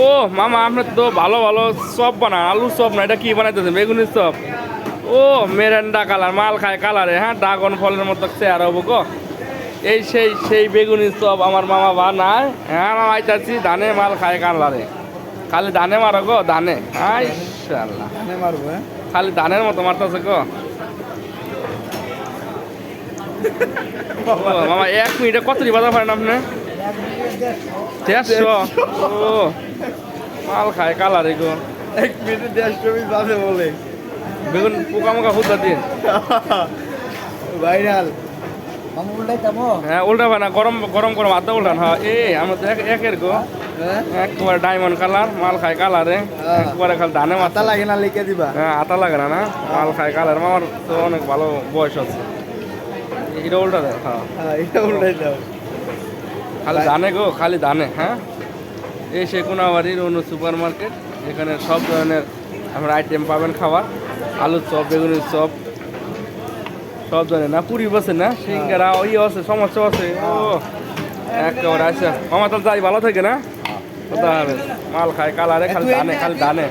ও মামা আপনি তো ভালো ভালো চপ বানান আলু চপ না এটা কি বানাইতেছেন বেগুনের চপ? ও মেরেন্ডা কালার মাল খায় কালারে হ্যাঁ ড্রাগন ফলের মতো চেয়ার হব গো। এই সেই সেই বেগুনি চপ আমার মামা বানায় হ্যাঁ মামা আইতাছি ধানে মাল খায় কালারে। খালি ধানে মারো গো ধানে। আইশাল্লাহ এখানে মারবো হ্যাঁ? খালি ধানের মতো মারতেছে গো। মামা এক মিনিটে কত বাজার পারেন আপনি? দেড়শো। ও মাল খায় কালারে গো এক মিনিটে দেড়শো পিস বাজে বলে। বেগুন পোকা মোকা হুদা দিন ভাইরাল। আমি উল্টাই যাব হ্যাঁ না গরম গরম গরম আধা উল্টান হ্যাঁ। এ আমরা তো এক- একের গো। হ্যাঁ? একবারে ডায়মন্ড কালার মাল খায় কালারে। হ্যাঁ। একবারে খালি ধানে মাথা মাথা লাগে না লিখে দিবা। হ্যাঁ আতা লাগে না না? মাল খায় কালার। আমার তো অনেক ভালো বয়স আছে। এটা উল্টা দেয় হ্যাঁ। হ্যাঁ এটা উল্টাই দাও খালি ধানে গো খালি ধানে হ্যাঁ? এই সে কোনাবাড়ির অন্য সুপার মার্কেট এখানে সব ধরনের আপনার আইটেম পাবেন খাবার আলুর চপ বেগুনের চপ সব ধরনের না? পুরি বসে না? সিঙ্গারা ওই আছে সমস্যা আছে ও একেবারে আছে। আমার তো যাই ভালো থাকে না? কোথাও হবে? মাল খায় কালারে খালি ধানে খালি ধানে।